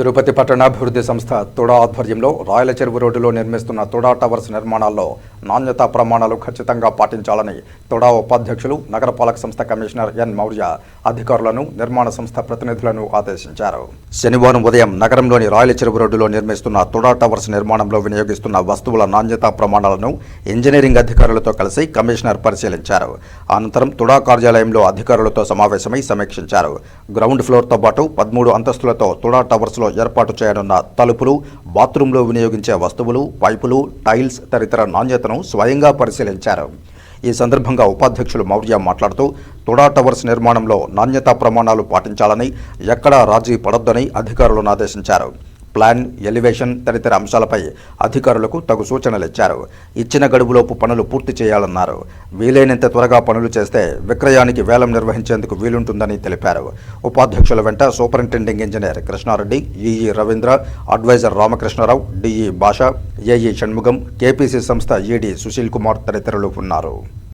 తిరుపతి పట్టణాభివృద్ధి సంస్థ తుడా ఆధ్వర్యంలో రాయల చెరువు రోడ్డులో నిర్మిస్తున్న తుడా టవర్స్ నిర్మాణాల్లో నాణ్యతా ప్రమాణాలు ఖచ్చితంగా పాటించాలని తుడా ఉపాధ్యక్షులు నగరపాలక సంస్థ కమిషనర్ ఎన్. మౌర్య అధికారులను నిర్మాణ సంస్థ ప్రతినిధులను ఆదేశించారు. శనివారం ఉదయం నగరంలోని రాయల చెరువు రోడ్డులో నిర్మిస్తున్న తుడా టవర్స్ నిర్మాణంలో వినియోగిస్తున్న వస్తువుల నాణ్యతా ప్రమాణాలను ఇంజనీరింగ్ అధికారులతో కలిసి కమిషనర్ పరిశీలించారు. అనంతరం తుడా కార్యాలయంలో అధికారులతో సమావేశమై సమీక్షించారు. గ్రౌండ్ ఫ్లోర్తో పాటు పదమూడు అంతస్తులతో తుడా టవర్స్లో ఏర్పాటు చేయనున్న తలుపులు బాత్రూంలో వినియోగించే వస్తువులు పైపులు టైల్స్ తదితర వ్యవస్థను స్వయంగా పరిశీలించారు. ఈ సందర్భంగా ఉపాధ్యక్షులు మౌర్య మాట్లాడుతూ తుడా టవర్స్ నిర్మాణంలో నాణ్యతా ప్రమాణాలు పాటించాలని ఎక్కడా రాజీ పడొద్దని అధికారులను ఆదేశించారు. ప్లాన్ ఎలివేషన్ తదితర అంశాలపై అధికారులకు తగు సూచనలు ఇచ్చారు ఇచ్చిన గడువులోపు పనులు పూర్తి చేయాలన్నారు. వీలైనంత త్వరగా పనులు చేస్తే విక్రయానికి వేలం నిర్వహించేందుకు వీలుంటుందని తెలిపారు. ఉపాధ్యక్షుల వెంట superintending engineer Krishnareddy EE Ravindra adviser Ramakrishnarao DE Basha AE Shanmugam KPC సంస్థ ఈడీ సుశీల్ కుమార్ తదితరులు ఉన్నారు.